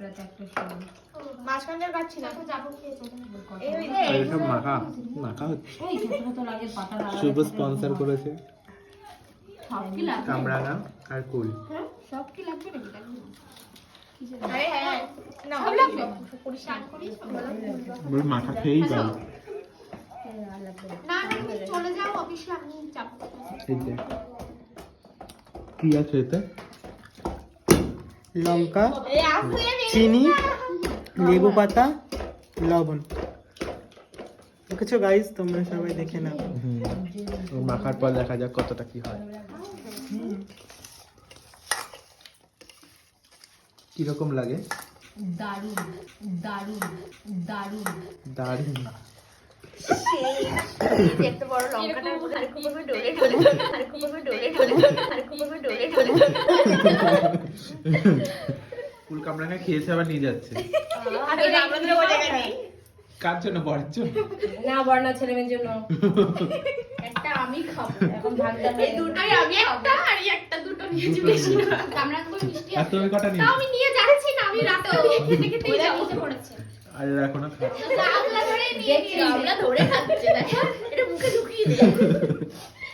রাত সময় মাঝখানটা কাটছি না। যাব মাখা মাখা হচ্ছে। শুভ স্পন্সর করেছে। কামরাঙা আর কুল সব কি লাগবে নাকি? হ্যাঁ না সব লাগবে? পরিষ্কার করি ওই মাখা খেয়েই যাব। কি আছে এতে? লঙ্কা চিনি লেবু পাতা লবণ দেখেছ গাইস তোমরা সবাই দেখে নাও মাখার পর দেখা যাক কতটা কি হয় কীরকম লাগে দারুণ দারুণ দারুণ দারুণ বড় লঙ্কাটা ডলে ডলে ডলে ডলে ডলে ডলে কুল কামরাঙা খেয়েছে আবার নিয়ে যাচ্ছে। কার জন্য বরের জন্য? না বর্ণা ছেলে মেয়ের জন্য। একটা আমি খাব এখন ভাগটা এই দুটোই আমি একটা আর একটা দুটো নিয়েছি বেশি। না কামরাং করে মিষ্টি আর তুমি কটা তাও আমি নিয়ে যাচ্ছি না আমি রাতে খেতে খেতেই যাব। পড়েছে। আর এখনও খা গামলা ধরে নিয়ে নিয়ে আমরা ধরে খাচ্ছে দেখো। এটা মুখে ঢুকিয়ে দিই